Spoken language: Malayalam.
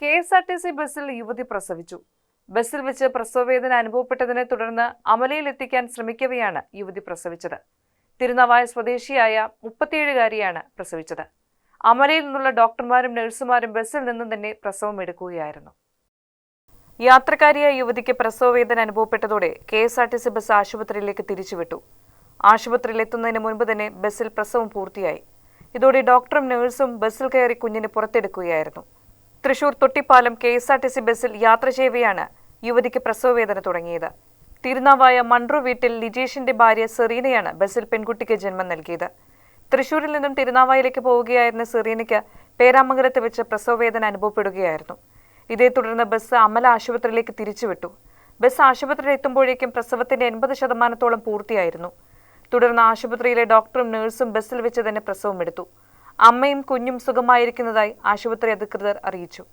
K S R T C ബസ്സിൽ യുവതി പ്രസവിച്ചു. ബസ്സിൽ വെച്ച് പ്രസവവേദന അനുഭവപ്പെട്ടതിനെ തുടർന്ന് അമലയിൽ എത്തിക്കാൻ ശ്രമിക്കവെയാണ് യുവതി പ്രസവിച്ചത്. തിരുനാവായ സ്വദേശിയായ മുപ്പത്തിയേഴുകാരിയാണ് പ്രസവിച്ചത്. അമലയിൽ നിന്നുള്ള ഡോക്ടർമാരും നഴ്സുമാരും ബസ്സിൽ നിന്നും തന്നെ പ്രസവം എടുക്കുകയായിരുന്നു. യാത്രക്കാരിയായ യുവതിക്ക് പ്രസവവേദന അനുഭവപ്പെട്ടതോടെ K S R T C bus ആശുപത്രിയിലേക്ക് തിരിച്ചുവിട്ടു. ആശുപത്രിയിൽ എത്തുന്നതിന് മുൻപ് തന്നെ ബസ്സിൽ പ്രസവം പൂർത്തിയായി. ഇതോടെ ഡോക്ടറും നഴ്സും ബസ്സിൽ കയറി കുഞ്ഞിനെ പുറത്തെടുക്കുകയായിരുന്നു. Thrissur Thottippalam K S R T C ബസ്സിൽ യാത്ര ചെയ്യവെയാണ് യുവതിക്ക് പ്രസവവേദന തുടങ്ങിയത്. തിരുനാവായ മൺട്രു വീട്ടിൽ ലിജേഷിന്റെ ഭാര്യ സെറീനയാണ് ബസ്സിൽ പെൺകുട്ടിക്ക് ജന്മം നൽകിയത്. തൃശൂരിൽ നിന്നും തിരുനാവായയിലേക്ക് പോവുകയായിരുന്ന സെറീനയ്ക്ക് പേരാമംഗലത്ത് വെച്ച് പ്രസവവേദന അനുഭവപ്പെടുകയായിരുന്നു. ഇതേ തുടർന്ന് ബസ് അമല ആശുപത്രിയിലേക്ക് തിരിച്ചുവിട്ടു. ബസ് ആശുപത്രിയിൽ എത്തുമ്പോഴേക്കും പ്രസവത്തിന്റെ എൺപത് ശതമാനത്തോളം പൂർത്തിയായിരുന്നു. തുടർന്ന് ആശുപത്രിയിലെ ഡോക്ടറും നഴ്സും ബസ്സിൽ വെച്ച് തന്നെ പ്രസവമെടുത്തു അമ്മയും കുഞ്ഞും സുഖമായിരിക്കുന്നതായി ആശുപത്രി അധികൃതർ അറിയിച്ചു